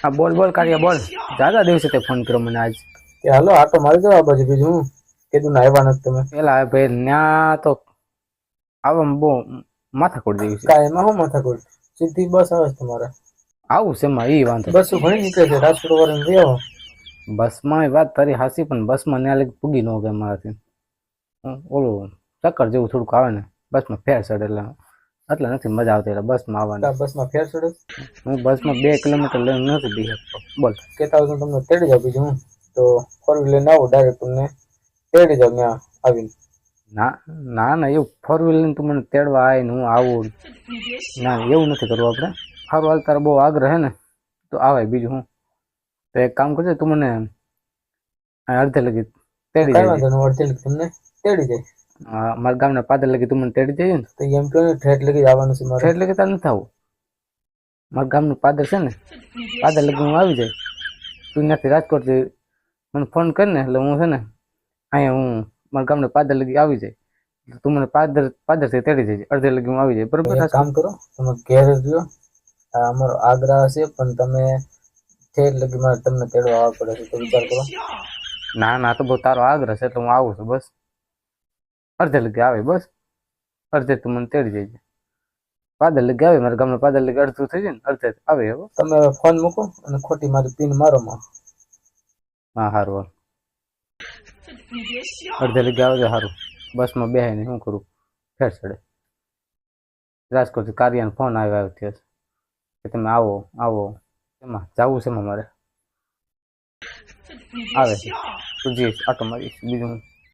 હા બોલ બોલ કાઢ્યા બોલ. જાજા દિવસે તે ફોન કર્યો મને આજ. કે હાલો આટો મારી જાવ બાજુ બીજું હું. કીધું ના આવ્યા નથી તમે. પેલા ભાઈ ન્યા તો આવામાં બહુ માથાકૂટ જેવી છે. કાંઈ એમાં શું માથાકૂટ? સીધી બસ આવે છે તમારે. આવું છે એમાં એ વાંધો બસ ઘણી નીકળે છે રાજકોટ વાળાને આવો. બસમાં એ વાત તારી હાસી પણ બસમાં ન્યા લગી પૂગી ન ગઈ મારાથી. ઓલું ચક્કર જેવું થોડુંક આવે ને બસમાં ફેર ચડે એટલે. એટલે નથી મજા આવતી એટલે બસમાં આવવાની. બસ બસમાં ફેર ચડે? હું બસમાં બે કિલોમીટર લઈને નથી બી શકતો. બોલ. કહેતા હોય તમને તેડી જાવ બીજું હું. તો ફોર વ્હીલ લઈને આવો ડાયરેક્ટ તમને તેડી જાવ ત્યાં આવીને. ના ના ના એવું ફોર વ્હીલર તું મને તેડવા આવે ને હું આવું. ના એવું નથી કરવું આપણે. સારું હાલ તારો બહુ આગ્રહ હે ને તો આવે બીજું હું. તો એક કામ કરજે તું મને અડધે લગી તેડી જાય અડધે લગી તમને તેડી જાય મારા ગામના પાદર લગી તું મને તેડી જઈએ ને તો એમ કહો ને ઠેઠ લગી આવવાનું છે મારે. એટલે કે તારે નથી આવું. મારા ગામનું પાદર છે ને પાદર લગી હું આવી જાય. તું ત્યાંથી રાજકોટથી મને ફોન કર ને એટલે હું છે ને અહીંયા હું મારા ગામના પાદર લગી આવી જાય. તું મને પાદર પાદરથી તેડી જજે અડધે લગી હું આવી જાય. બરોબર કામ કરો તમે ઘેર જ રહ્યો. આ અમારો આગ્રહ છે પણ તમે ઠેઠ લગી મારે તમને તેડવા આવવા પડે છે તો વિચાર કરો. ના ના તો બહુ તારો આગ્રહ છે એટલે હું આવું છું બસ. અડધે લગે આવે બસ. અડધે તું મને તેડી જજે પાદર લગે આવે મારા ગામના પાદર લગે અડધું થઈ જાય ને અડધે આવે હવે. તમે ફોન મૂકો અને ખોટી મારી પિન મારો માં. હા સારું હાલ અડધે લગે આવજો સારું બસમાં બેહે ને શું કરું? ફેર ચડે. રાજકોટથી કાર્યાનો ફોન આવ્યો આવ્યો ત્યાં કે તમે આવો આવો. એમાં જવું છે મારે. આવે છે. તું જઈશ આટો મારીશ બીજું.